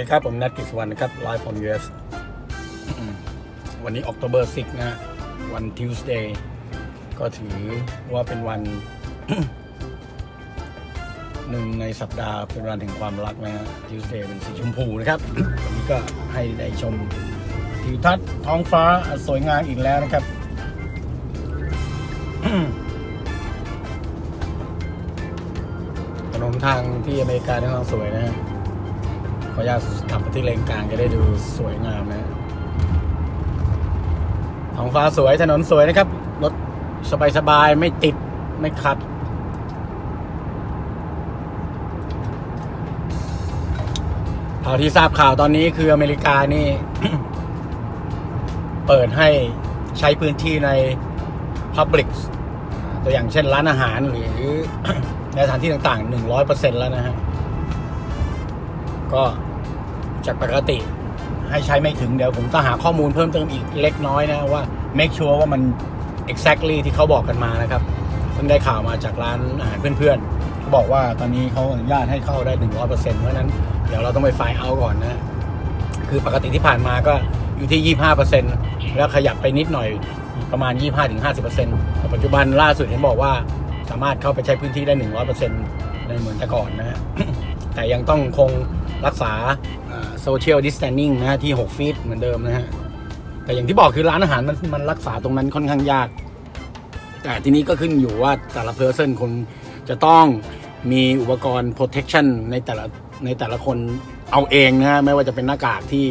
ดีครับ ผมนัทกิจวรรณนะครับ Live from US วันนี้ October 6 นะ วัน Tuesday ก็ถือว่าเป็นวันหนึ่งในสัปดาห์เป็นวันแห่งความรักนะฮะ Tuesday เป็นสีชมพูนะครับ วันนี้ก็ให้ได้ชมทิวทัศน์ท้องฟ้าสวยงามอีกแล้วนะครับถนนทางที่อเมริกาค่อนข้างสวยนะฮะ ขออนุญาตขับไปที่เลนกลางจะได้ดูสวยงามนะท้องฟ้าสวยถนนสวยนะครับ รถสบายๆ ไม่ติดไม่ขัดเท่าที่ทราบข่าวตอนนี้คืออเมริกานี่ เปิดให้ใช้พื้นที่ใน Public ตัวอย่างเช่นร้านอาหารหรือในสถานที่ต่างๆ 100%แล้วนะฮะ ก็จากปกติให้ใช้ไม่ถึงเดี๋ยวผมต้องหาข้อมูลเพิ่มเติมอีกเล็กน้อยนะว่า make sure ว่ามัน exactly ที่เขาบอกกันมานะครับเพิ่งได้ข่าวมาจากร้านอาหารเพื่อนๆเขาบอกว่าตอนนี้เขาอนุญาตให้เข้าได้ 100%เพราะฉะนั้นเดี๋ยวเราต้องไปไฟล์เอาก่อนนะ คือปกติที่ผ่านมาก็อยู่ที่ 25%แล้วขยับไปนิดหน่อยประมาณ 25-50%แต่ปัจจุบันล่าสุดเห็นบอกว่าสามารถเข้าไปใช้พื้นที่ได้ 100%ในเหมือนแต่ก่อนนะฮะแต่ยังต้องคง รักษาโซเชียลดิส a ทน n ิ n งนะฮะที่ 6 ฟีตเหมือนเดิมนะฮะ แต่อย่างที่บอกคือร้านอาหารมันมันรักษาตรงนั้นค่อนข้างยาก แต่ทีนี้ก็ขึ้นอยู่ว่าแต่ละเพ r ร์ n นคนจะต้องมีอุปกรณ์ protection ในแต่ละในแต่ละคนเอาเองนะฮะ ไม่ว่าจะเป็นหน้ากากที่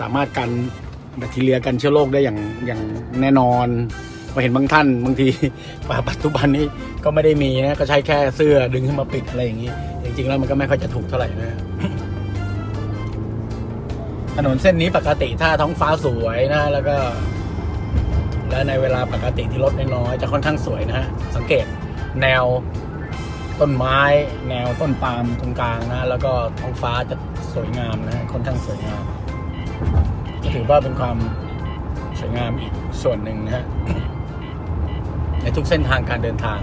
สามารถกันแบคทีเรียกันเชื้อโรคได้อย่างอย่างแน่นอนพอเห็นบางท่านบางทีปัจจุบันนี้ก็ไม่ได้มีนะ ก็ใช้แค่เสื้อดึงขึ้นมาปิดอะไรอย่างนี้ จริงๆแล้วมันก็ไม่ค่อยจะถูกเท่าไหร่นะ นนเส้นนี้ปกติถ้าท้องฟ้าสวยนะแล้วก็ และในเวลาปกติที่รถน้อยๆจะค่อนข้างสวยนะฮะสังเกตแนวต้นไม้ แนวต้นปาล์มตรงกลางนะแล้วก็ท้องฟ้าจะสวยงามนะค่อนข้างสวยงามถือว่าเป็นความสวยงามอีกส่วนหนึ่งนะฮะในทุกเส้นทางการเดินทาง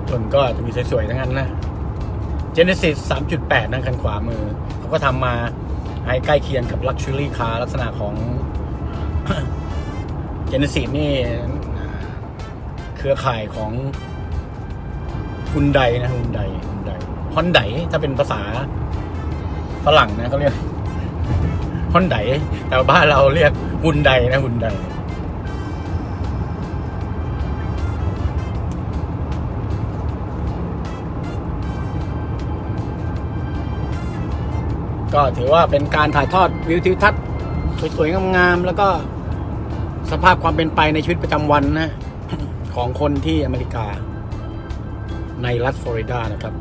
ถยนต์ก็จะมีสวยๆทั้งนั้นนะ Genesis 3.8 นั่งคันขวามือ เขาก็ทำมาให้ใกล้เคียงกับ Luxury Car ลักษณะของ Genesis นี่เครือข่ายของฮุนไดนะฮุนไดฮุนไดฮอนไดถ้าเป็นภาษาฝรั่งนะเขาเรียกฮอนไดแต่บ้านเราเรียกฮุนไดนะฮุนได ก็ถือว่าเป็นการถ่ายทอดวิวทิวทัศน์สวยๆงามๆแล้วก็สภาพความเป็นไปในชีวิตประจำวันนะ ของคนที่อเมริกา ในรัฐฟลอริดานะครับ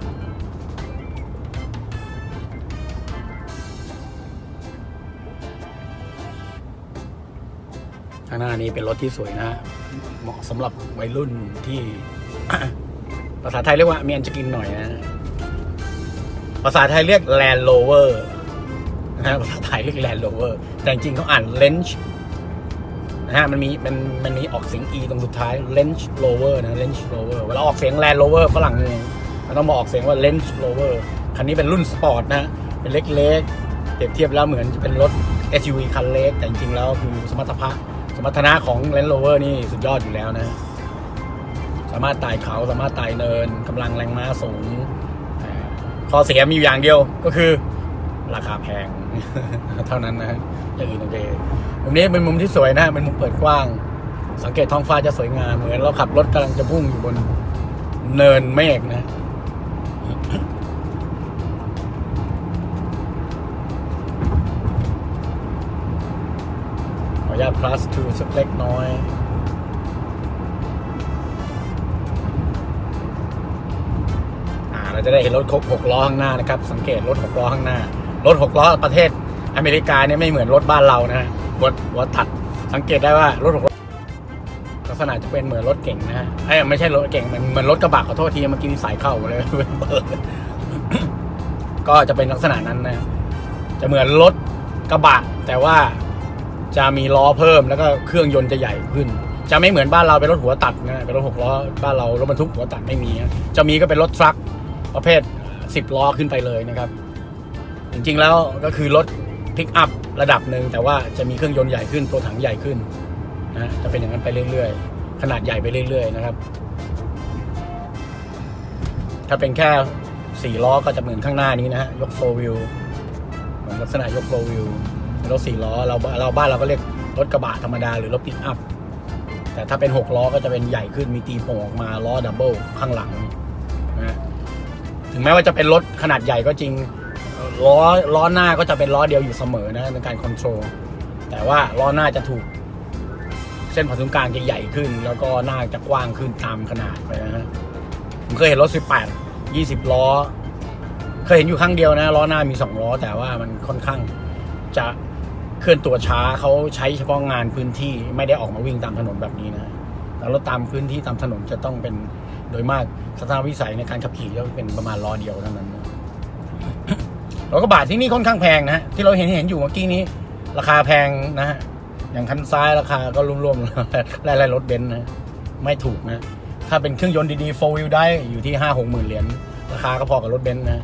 ข้างหน้านี้เป็นรถที่สวยนะ เหมาะสำหรับวัยรุ่นที่ภาษาไทยเรียกว่ามีอันจะกินหน่อยนะ ภาษาไทยเรียก Land Rover นะฮะภาษาไทยเรียก Land Rover แต่จริงเขาอ่าน Range นะฮะมันมีมันมันมีออกเสียง e ตรงสุดท้าย Range Rover นะ Range Rover เวลาออกเสียง Land Rover ฝรั่งงงมันต้องมาออกเสียงว่า Range Rover คันนี้เป็นรุ่นสปอร์ตนะ เป็นเล็กๆเปรียบเทียบแล้วเหมือนจะเป็นรถ SUV คันเล็ก แต่จริงๆแล้วคือสมรรถภาพสมรรถนะของ Land Rover นี่สุดยอดอยู่แล้วนะ สามารถไต่เขาสามารถไต่เนินกำลังแรงม้าสูงข้อเสียมีอยู่อย่างเดียวก็คือ ราคาแพง เท่านั้นนะฮะอย่างอื่นโอเคมุมนี้เป็นมุมที่สวยนะเป็นมุมเปิดกว้าง สังเกตท้องฟ้าจะสวยงามเหมือนเราขับรถกำลังจะพุ่งอยู่บนเนินเมฆนะขออนุญาต plus two สักเล็กน้อยเราจะได้เห็นรถครบหกล้อข้างหน้านะครับ สังเกตรถหกล้อข้างหน้า รถหกล้อประเทศอเมริกาเนี่ยไม่เหมือนรถบ้านเรานะฮะรถรถถัดสังเกตได้ว่ารถหกล้อลักษณะจะเป็นเหมือนรถเก่งนะฮะไอ้ไม่ใช่รถเก่งมันมือนรถกระบะขอโทษทีเมื่อกี้นี่สายเข้าเลยเปิดก็จะเป็นลักษณะนั้นนะ จะเหมือนรถกระบะแต่ว่าจะมีล้อเพิ่มแล้วก็เครื่องยนต์จะใหญ่ขึ้น จะไม่เหมือนบ้านเราเป็นรถหัวตัดนะเป็นรถหกล้อบ้านเรารถบรรทุกหัวตัดไม่มี จะมีก็เป็นรถทรัคประเภทสิบล้อขึ้นไปเลยนะครับ ริงๆแล้วก็คือรถพิกอัพระดับหนึ่งแต่ว่าจะมีเครื่องยนต์ใหญ่ขึ้นตัวถังใหญ่ขึ้นนะจะเป็นอย่างนั้นไปเรื่อยๆ ขนาดใหญ่ไปเรื่อย ๆ นะครับ ถ้าเป็นแค่สี่ล้อก็จะเหมือนข้างหน้านี้นะฮะยกโฟวิวเหมือนลักษณะยกโฟวิวรถสี่ล้อเราเราบ้านเราก็เรียกรถกระบะธรรมดาหรือรถปิกอัพแต่ถ้าเป็นหกล้อก็จะเป็นใหญ่ขึ้นมีตีโป่งออกมาล้อดับเบิลข้างหลังนะถึงแม้ว่าจะเป็นรถขนาดใหญ่ก็จริง ล้อล้อหน้าก็จะเป็นล้อเดียวอยู่เสมอนะในการคอนโทรลแต่ว่าล้อหน้าจะถูก เส้นผ่าศูนย์กลางจะใหญ่ขึ้น แล้วก็หน้าจะกว้างขึ้นตามขนาดไปนะฮะผมเคยเห็นรถ 18 20 ล้อ เคยเห็นอยู่ครั้งเดียวนะล้อหน้ามี 2 ล้อ แต่ว่ามันค่อนข้างจะเคลื่อนตัวช้าเขาใช้เฉพาะงานพื้นที่ไม่ได้ออกมาวิ่งตามถนนแบบนี้นะแล้วรถตามพื้นที่ตามถนนจะต้องเป็นโดยมากสถานวิสัยในการขับขี่จะเป็นประมาณล้อเดียวเท่านั้นนะ รถกระบะที่นี่ค่อนข้างแพงนะฮะที่เราเห็นเห็นอยู่เมื่อกี้นี้ ราคาแพงนะฮะอย่างคันซ้ายราคาก็รวมๆไล่ๆรถเบนซ์นะไม่ถูกนะ ถ้าเป็นเครื่องยนต์ดีๆโฟวิลได้อยู่ที่ห้าหกหมื่นเหรียญราคาก็พอกับรถเบนซ์นะ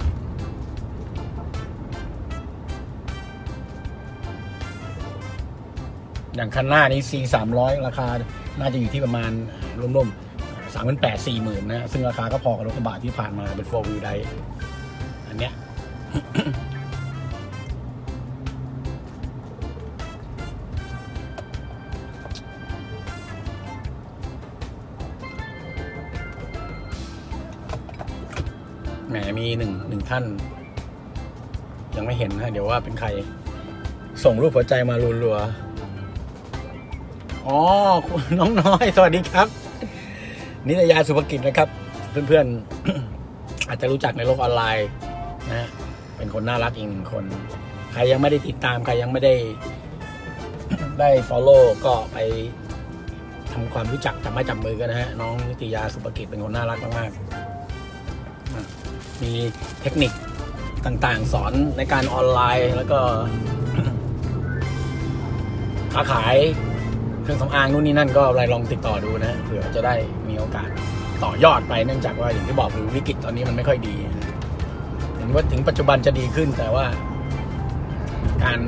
อย่างคันหน้านี้ C สามร้อยราคา น่าจะอยู่ที่ประมาณรวมๆสามพันแปดสี่หมื่นนะ ซึ่งราคาก็พอกับรถกระบะที่ผ่านมาเป็นโฟวิลได้อันเนี้ย มีหนึ่งหนึ่งท่าน ยังไม่เห็นนะเดี๋ยวว่าเป็นใคร ส่งรูปหัวใจมารัวๆอ๋อน้องน้อย สวัสดีครับ นิตยาสุภกิจนะครับ เพื่อนๆ อาจจะรู้จักในโลกออนไลน์นะเป็นคนน่ารักอีกหนึ่งคน ใครยังไม่ได้ติดตาม ใครยังไม่ได้ ได้ follow ก็ไปทำความรู้จักจับไม้จับมือกันนะฮะ น้องนิตยาสุภกิจเป็นคนน่ารักมากๆ มีเทคนิคต่างๆ สอนในการออนไลน์แล้วก็ค้าขายเครื่องสำอางนู่นนี่นั่นก็อะไรลองติดต่อดูนะเผื่อจะได้มีโอกาสต่อยอดไปเนื่องจากว่าอย่างที่บอกคือวิกฤตตอนนี้มันไม่ค่อยดีถึงว่าถึงปัจจุบันจะดีขึ้นแต่ว่า การ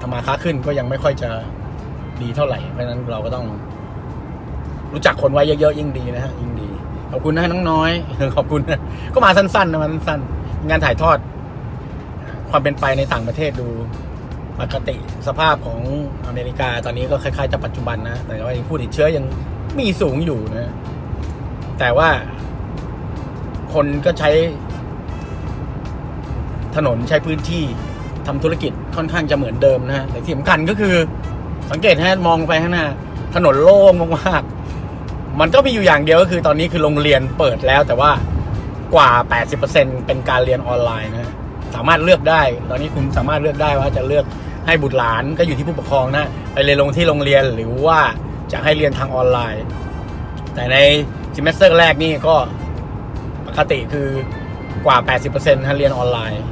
ทำมาค้าขึ้นก็ยังไม่ค่อยจะดีเท่าไหร่ เพราะฉะนั้นเราก็ต้องรู้จักคนไว้เยอะๆยิ่งดีนะฮะยิ่งดี ขอบคุณนะน้องน้อย ขอบคุณนะก็มาสั้นๆนะมาสั้นๆงานถ่ายทอด ความเป็นไปในต่างประเทศดูปกติสภาพของอเมริกาตอนนี้ก็คล้ายๆจะปัจจุบันนะ แต่ว่าผู้ติดเชื้อยังมีสูงอยู่นะ แต่ว่าคนก็ใช้ ถนนใช้พื้นที่ทำธุรกิจค่อนข้างจะเหมือนเดิมนะฮะแต่ที่สำคัญก็คือ สังเกตฮะมองไปข้างหน้าถนนโล่งมากๆ มันก็มีอยู่อย่างเดียวก็คือตอนนี้คือโรงเรียนเปิดแล้วแต่ว่ากว่า 80%เป็นการเรียนออนไลน์นะสามารถเลือกได้ ตอนนี้คุณสามารถเลือกได้ว่าจะเลือกให้บุตรหลานก็อยู่ที่ผู้ปกครองนะไปเรียนลงที่โรงเรียนหรือว่าจะให้เรียนทางออนไลน์ แต่ในซิมเมสเตอร์แรกนี่ก็ปกติคือกว่า 80%ให้เรียนออนไลน์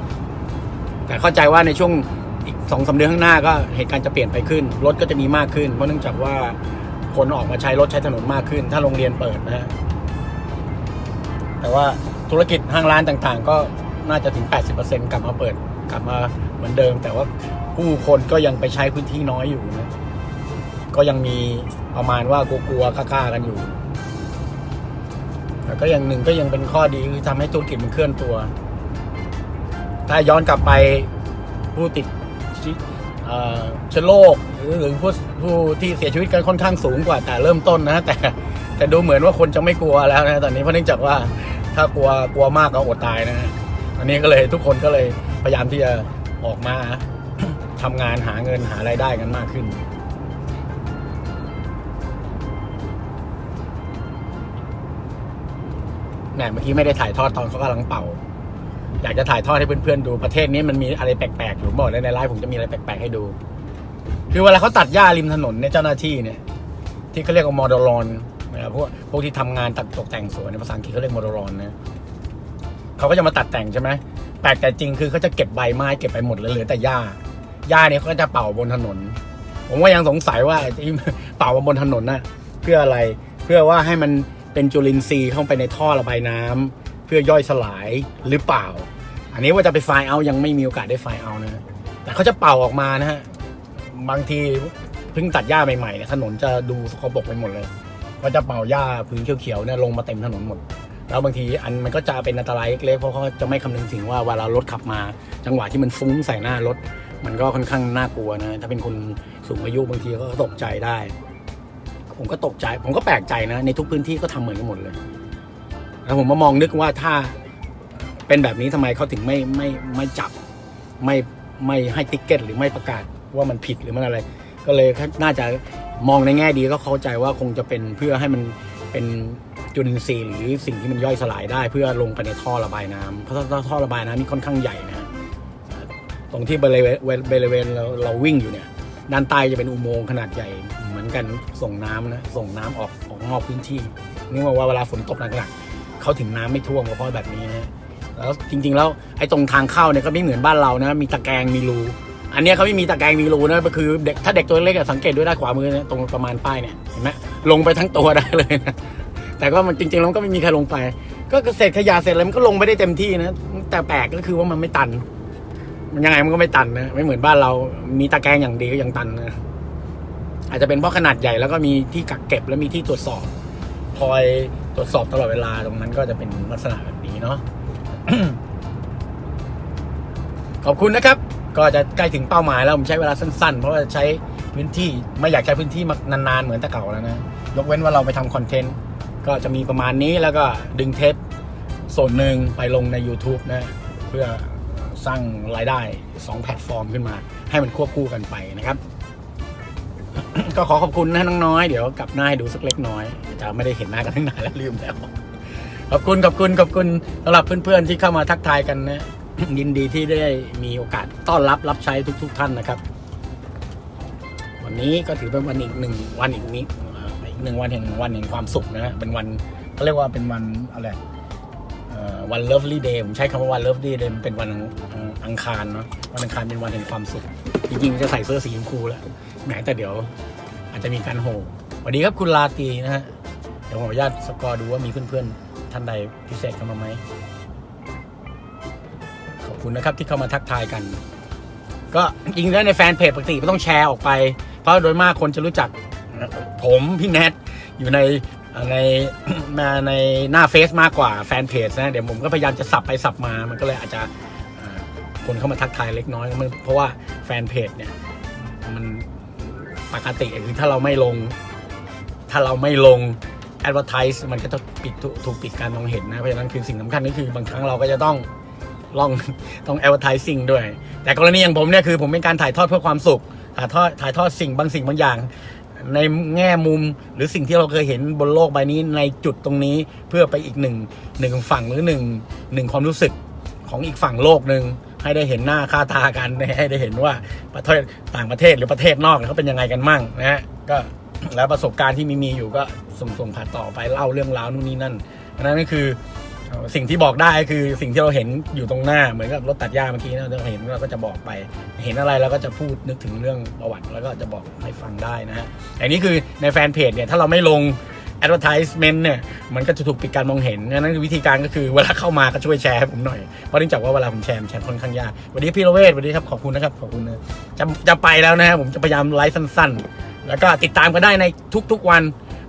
แต่เข้าใจว่าในช่วงอีกสองสาเดือนข้างหน้าก็เหตุการณ์จะเปลี่ยนไปขึ้น รถก็จะมีมากขึ้น เพราะเนื่องจากว่า คนออกมาใช้รถใช้ถนนมากขึ้น ถ้าโรงเรียนเปิดนะฮะแต่ว่าธุรกิจห้างร้านต่างๆ ก็น่าจะถึง 80%กลับมาเปิดกลับมาเหมือนเดิม แต่ว่าผู้คนก็ยังไปใช้พื้นที่น้อยอยู่นะก็ยังมีประมาณว่ากลัวๆกล้าๆกันอยู่แต่ก็อย่างหนึ่งก็ยังเป็นข้อดีคือทำให้ธุรกิจมันเคลื่อนตัว ถ้าย้อนกลับไปผู้ติด เชื้อโรคหรือหรือผู้ผู้ที่เสียชีวิตกันค่อนข้างสูงกว่าแต่เริ่มต้นนะแต่แต่ดูเหมือนว่าคนจะไม่กลัวแล้วนะตอนนี้เพราะเนื่องจากว่าถ้ากลัวกลัวมากก็อดตายนะฮะอันนี้ก็เลยทุกคนก็เลยพยายามที่จะออกมาทำงานหาเงินหารายได้กันมากขึ้นแหมเมื่อกี้ไม่ได้ถ่ายทอดตอนเขากำลังเป่า อยากจะถ่ายทอดให้เพื่อนๆดูประเทศนี้มันมีอะไรแปลกๆอยู่บอกเลยในไลฟ์ผมจะมีอะไรแปลกๆให้ดู คือเวลาเขาตัดหญ้าริมถนนเนี่ยเจ้าหน้าที่เนี่ย ที่เขาเรียกว่ามอดลอนนะครับพวกพวกที่ทำงานตัดตกแต่งสวนในภาษาอังกฤษเขาเรียกมอดลอนนะเขาก็จะมาตัดแต่งใช่ไหมแปลกแต่จริงคือเขาจะเก็บใบไม้เก็บไปหมดเลยเหลือแต่หญ้าหญ้าเนี่ยเขาก็จะเป่าบนถนน ผมก็ยังสงสัยว่าที่เป่ามาบนถนนน่ะเพื่ออะไรเพื่อว่าให้มันเป็นจุลินทรีย์เข้าไปในท่อระบายน้ำ เพื่อย่อยสลายหรือเปล่า อันนี้ว่าจะไปไฟล์เอายังไม่มีโอกาสได้ไฟล์เอานะแต่เขาจะเป่าออกมานะฮะบางทีเพิ่งตัดหญ้าใหม่ๆเนี่ยถนนจะดูสกปรกไปหมดเลยก็จะเป่าหญ้าพื้นเขียวๆเนี่ยลงมาเต็มถนนหมด แล้วบางทีอันมันก็จะเป็นอันตรายเล็กๆเพราะเขาจะไม่คำนึงถึงว่าเวลารถขับมา จังหวะที่มันฟุ้งใส่หน้ารถ มันก็ค่อนข้างน่ากลัวนะถ้าเป็นคนสูงอายุบางทีก็ตกใจได้ ผมก็ตกใจ ผมก็แปลกใจนะ ในทุกพื้นที่ก็ทำเหมือนกันหมดเลย แล้วผมมามองนึกว่าถ้าเป็นแบบนี้ทำไมเขาถึงไม่ไม่ไม่จับไม่ไม่ให้ติ๊กเก็ต หรือไม่ประกาศว่ามันผิดหรือมันอะไร ก็เลยน่าจะมองในแง่ดีก็เข้าใจว่าคงจะเป็นเพื่อให้มันเป็นจุลินทรีย์หรือสิ่งที่มันย่อยสลายได้เพื่อลงไปในท่อระบายน้ำเพราะถ้าท่อระบายน้ำนี่ค่อนข้างใหญ่นะฮะตรงที่บริเวณบริเวณเราเราวิ่งอยู่เนี่ย ด้านใต้จะเป็นอุโมงค์ขนาดใหญ่เหมือนกันส่งน้ำนะส่งน้ำออกออกนอกพื้นที่นี่ว่าเวลาฝนตกหนักๆ เขาถึงน้ำไม่ท่วมก็เพราะแบบนี้นะแล้วจริง ๆ แล้วไอ้ตรงทางเข้าเนี่ยก็ไม่เหมือนบ้านเรานะมีตะแกรงมีรูอันเนี้ยเขาไม่มีตะแกรงมีรูนะก็คือเด็กถ้าเด็กตัวเล็กอะสังเกตด้วยด้านขวามือนะตรงประมาณป้ายเนี่ยเห็นไหมลงไปทั้งตัวได้เลยนะแต่ก็มันจริงๆแล้วก็ไม่มีใครลงไป ก็เศษขยะเศษอะไรมันก็ลงไปได้เต็มที่นะแต่แปลกก็คือว่ามันไม่ตัน มันยังไงมันก็ไม่ตันนะไม่เหมือนบ้านเรา มีตะแกรงอย่างดีก็ยังตันนะอาจจะเป็นเพราะขนาดใหญ่แล้วก็มีที่กักเก็บแล้วมีที่ตรวจสอบ คอย ตรวจสอบตลอดเวลาตรงนั้นก็จะเป็นลักษณะแบบนี้เนาะขอบคุณนะครับ ก็จะใกล้ถึงเป้าหมายแล้วผมใช้เวลาสั้นๆ เพราะว่าใช้พื้นที่ไม่อยากใช้พื้นที่มานานๆเหมือนแต่เก่าแล้วนะยกเว้นว่าเราไปทำคอนเทนต์ก็จะมีประมาณนี้แล้วก็ดึงเทปส่วนหนึ่งไปลงใน YouTube นะ เพื่อสร้างรายได้ 2 แพลตฟอร์มขึ้นมา ให้มันควบคู่กันไปนะครับ ก็ขอขอบคุณนะน้องน้อยเดี๋ยวกลับหน้าให้ดูสักเล็กน้อยจะไม่ได้เห็นหน้ากันตั้งนานแล้วลืมแล้วขอบคุณขอบคุณขอบคุณสำหรับเพื่อนๆที่เข้ามาทักทายกันนะยินดีที่ได้มีโอกาสต้อนรับรับใช้ทุก ๆ ท่านนะครับ วันนี้ก็ถือเป็นวันอีกหนึ่งวันอีกนี้อีกหนึ่งวันแห่งวันแห่งความสุขนะฮะเป็นวันเขาเรียกว่าเป็นวันอะไรวัน lovely day ผมใช้คำว่าวัน lovely day มันเป็นวันอังอังคารเนาะวันอังคารเป็นวันแห่งความสุข จริงๆจะใส่เสื้อสีชมพูแล้วแหมแต่เดี๋ยว อาจจะมีการโหสวัสดีครับคุณลาตีนะฮะ เดี๋ยวผมขออนุญาตสกอร์ดูว่ามีเพื่อนๆ ท่านใดพิเศษเข้ามาไหม ขอบคุณนะครับที่เข้ามาทักทายกัน ก็จริงๆแล้วในแฟนเพจปกติไม่ต้องแชร์ออกไป เพราะโดยมากคนจะรู้จัก ผมพี่แนทอยู่ในในมาในหน้าเฟซมากกว่าแฟนเพจนะ เดี๋ยวผมก็พยายามจะสับไปสับมา มันก็เลยอาจจะคนเข้ามาทักทายเล็กน้อย เพราะว่าแฟนเพจเนี่ยมัน ปกติคือถ้าเราไม่ลง ถ้าเราไม่ลง advertise มันก็จะปิดถูกปิดการมองเห็นนะเพราะฉะนั้นคือสิ่งสำคัญก็คือบางครั้งเราก็จะต้องลองต้อง advertising ด้วย แต่กรณีอย่างผมเนี่ยคือผมเป็นการถ่ายทอดเพื่อความสุข ถ่ายทอดถ่ายทอดสิ่งบางสิ่งบางอย่าง ในแง่มุมหรือสิ่งที่เราเคยเห็นบนโลกใบนี้ในจุดตรงนี้เพื่อไปอีกหนึ่งหนึ่งฝั่งหรือหนึ่งหนึ่งความรู้สึกของอีกฝั่งโลกหนึ่ง ให้ได้เห็นหน้าค่าตากันให้ได้เห็นว่าประเทศต่างประเทศหรือประเทศนอกเขาเป็นยังไงกันมั่งนะฮะก็แล้วประสบการณ์ที่มีมีอยู่ก็ส่งส่งผ่านต่อไปเล่าเรื่องราวนู่นนี่นั่นอันนั้นก็คือสิ่งที่บอกได้คือสิ่งที่เราเห็นอยู่ตรงหน้าเหมือนกับรถตัดหญ้าเมื่อกี้เราเห็นเราก็จะบอกไป เห็นอะไรเราก็จะพูดนึกถึงเรื่องประวัติแล้วก็จะบอกให้ฟังได้นะฮะอันนี้คือในแฟนเพจเนี่ยถ้าเราไม่ลง advertisement เนี่ยมันก็จะถูกปิดการมองเห็นดังนั้นวิธีการก็คือเวลาเข้ามาก็ช่วยแชร์ให้ผมหน่อย เพราะเนื่องจากว่าเวลาผมแชร์แชร์ค่อนข้างยากวัสดีพี่โรเวทสวัสดีครับขอบคุณนะครับขอบคุณนะจะจะไปแล้วนะฮะผมจะพยายามไลฟ์สั้นๆ แล้วก็ติดตามกันได้ในทุกๆวัน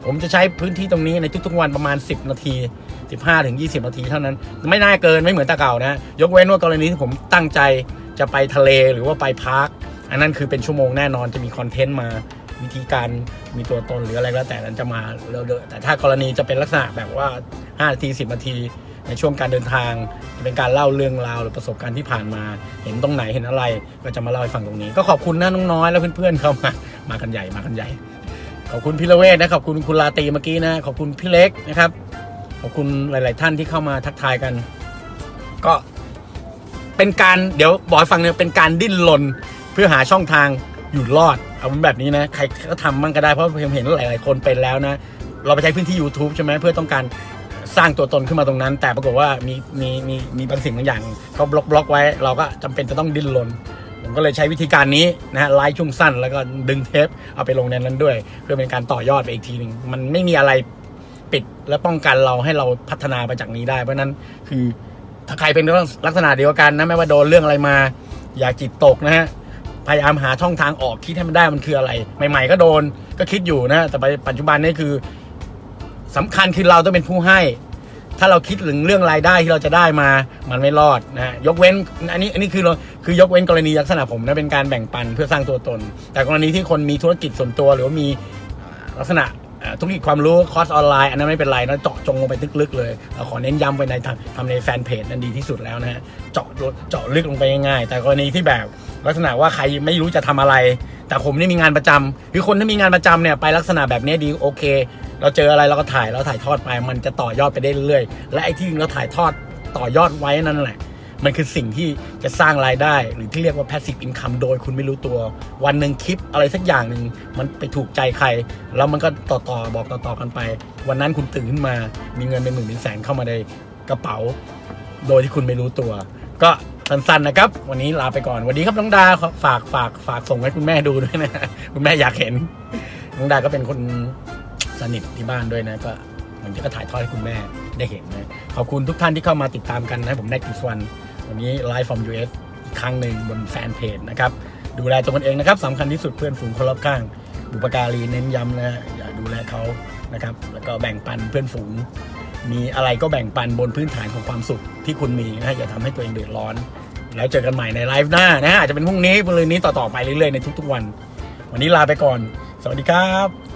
ผมจะใช้พื้นที่ตรงนี้ในทุกๆวันประมาณ 10 นาที 15ถึง20 นาทีเท่านั้น ไม่น่าเกินไม่เหมือนต่เก่านะ ยกเว้นว่ากรณีที่ผมตั้งใจจะไปทะเลหรือว่าไปพาร์คอันนั้นคือเป็นชั่วโมงแน่นอนจะมีคอนเทนต์มา วิธีการมีตัวตนหรืออะไรก็แล้วแต่นั้นจะมาเร็วๆแต่ถ้ากรณีจะเป็นลักษณะแบบว่า5นาที10นาทีในช่วงการเดินทางจะเป็นการเล่าเรื่องราวหรือประสบการณ์ที่ผ่านมา เห็นตรงไหนเห็นอะไร ก็จะมาเล่าให้ฟังตรงนี้ ก็ขอบคุณนะน้องน้อยและเพื่อนๆเข้ามามากันใหญ่มากันใหญ่ ขอบคุณพี่ละเวทนะขอบคุณคุณลาตีเมื่อกี้นะขอบคุณพี่เล็กนะครับ ขอบคุณหลาย ๆ ท่านที่เข้ามาทักทายกัน ก็เป็นการเดี๋ยวบอกให้ฟังเนี่ยเป็นการดิ้นรนเพื่อหาช่องทาง อยู่รอด เอาเป็นแบบนี้นะ ใครก็ทำมั่งก็ได้เพราะผมเห็นหลาย ๆ คนเป็นแล้วนะ เราไปใช้พื้นที่ YouTube ใช่ไหมเพื่อต้องการสร้างตัวตนขึ้นมาตรงนั้น แต่ปรากฏว่ามีมีมีมีบางสิ่งบางอย่างเขาบล็อกบล็อกไว้ เราก็จำเป็นจะต้องดิ้นรนผมก็เลยใช้วิธีการนี้นะฮะไลฟ์ช่วงสั้น แล้วก็ดึงเทปเอาไปลงในนั้นด้วย เพื่อเป็นการต่อยอดไปอีกทีหนึ่งมันไม่มีอะไรปิดและป้องกันเราให้เราพัฒนาไปจากนี้ได้ เพราะฉะนั้นคือถ้าใครเป็นลักษณะเดียวกันนะไม่ว่าโดนเรื่องอะไรมา อย่าจิตตกนะฮะ พยายามหาช่องทางออกคิดให้มันได้มันคืออะไร ใหม่ ๆ ก็โดนก็คิดอยู่นะ แต่ปัจจุบันนี้คือสำคัญคือเราต้องเป็นผู้ให้ ถ้าเราคิดถึงเรื่องรายได้ที่เราจะได้มามันไม่รอดนะยกเว้นอันนี้อันนี้คือเราคือยกเว้นกรณีลักษณะผมนะเป็นการแบ่งปันเพื่อสร้างตัวตน แต่กรณีที่คนมีธุรกิจส่วนตัวหรือว่ามีลักษณะ ธุรกิจความรู้คอร์สออนไลน์อันนั้นไม่เป็นไรนะเจาะจงลงไปลึกๆเลยเขอเน้นย้ำไปในทางทำในแฟนเพจนั่นดีที่สุดแล้วนะฮะเจาะเจาะลึกลงไปง่ายๆแต่กรณีที่แบบลักษณะว่าใครไม่รู้จะทำอะไร แต่ผมนี่มีงานประจำคือคนที่มีงานประจำเนี่ยไปลักษณะแบบนี้ดีโอเค เราเจออะไรเราก็ถ่ายเราถ่ายทอดไป มันจะต่อยอดไปได้เรื่อยๆและไอ้ที่เราถ่ายทอดต่อยอดไว้นั่นแหละ มันคือสิ่งที่จะสร้างรายได้ หรือที่เรียกว่า passive income โดยคุณไม่รู้ตัว วันหนึ่งคลิปอะไรสักอย่างหนึ่งมันไปถูกใจใคร แล้วมันก็ต่อต่อๆบอกต่อๆกันไป วันนั้นคุณตื่นขึ้นมามีเงินเป็นหมื่นเป็นแสนเข้ามาในกระเป๋า โดยที่คุณไม่รู้ตัว ก็สั้นๆนะครับ วันนี้ลาไปก่อนวันนี้ครับน้องดาฝากฝากฝากส่งให้คุณแม่ดูด้วยนะคุณแม่อยากเห็นน้องดาก็เป็นคนสนิทที่บ้านด้วยนะก็มันจะก็ถ่ายทอดให้คุณแม่ได้เห็นนะขอบคุณทุกท่านที่เข้ามาติดตามกันนะผมได้กิสวัน วันนี้ไลฟ์ from US อีกครั้งหนึ่งบนแฟนเพจนะครับ ดูแลตัวคนเองนะครับสำคัญที่สุดเพื่อนฝูงคนรอบข้าง บุปการีเน้นย้ำนะฮะอย่าดูแลเขานะครับ แล้วก็แบ่งปันเพื่อนฝูง มีอะไรก็แบ่งปันบนพื้นฐานของความสุขที่คุณมีนะฮะอย่าทำให้ตัวเองเดือดร้อน แล้วเจอกันใหม่ในไลฟ์หน้านะฮะอาจจะเป็นพรุ่งนี้พรุ่งนี้ต่อๆไปเรื่อยๆในทุกๆวัน วันนี้ลาไปก่อน สวัสดีครับ